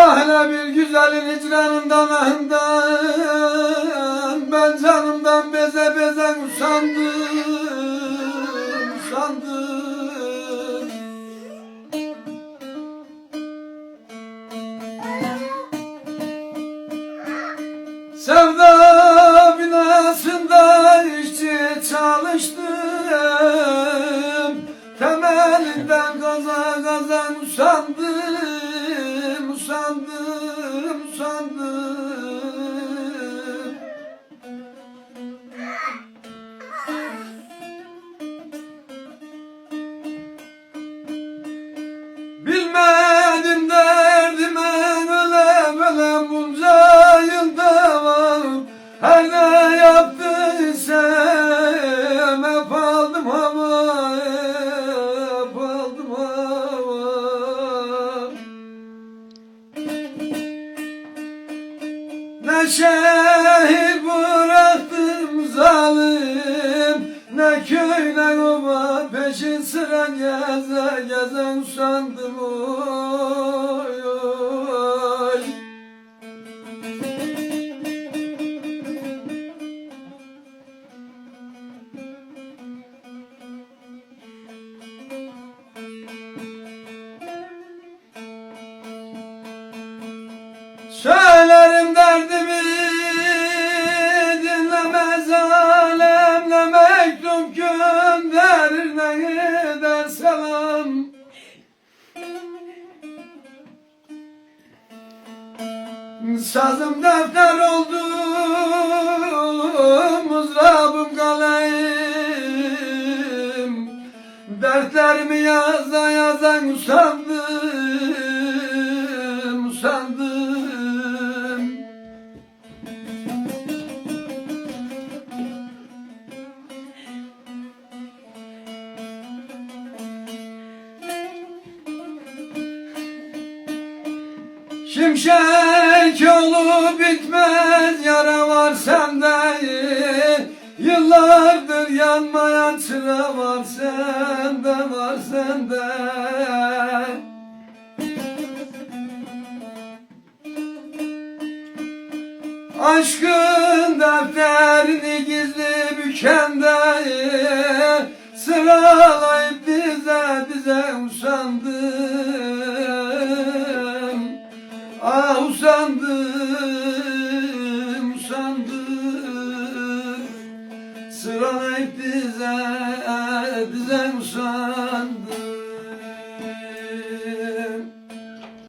Ah bir güzelin hicranından ahından Ben canımdan beze beze usandım Usandım. Sevda binasında işçi çalıştım Temelinden gaza gaza usandım Şehir bıraktım zalim. Ne köy ne ova peşin sıra geze geze usandım oy oy. Söylerim derdimi selam Sazım defter oldu mızrabım kalem. Dertlerimi yaza yaza usandım usandım Şimşek yolu bitmez yara var sende. Yıllardır yanmayan çıra var sende var sende. Aşkın defterini gizli bükende Sıralayıp dize dize usandım Usandım, usandım. Sıralayıp dize, dize usandım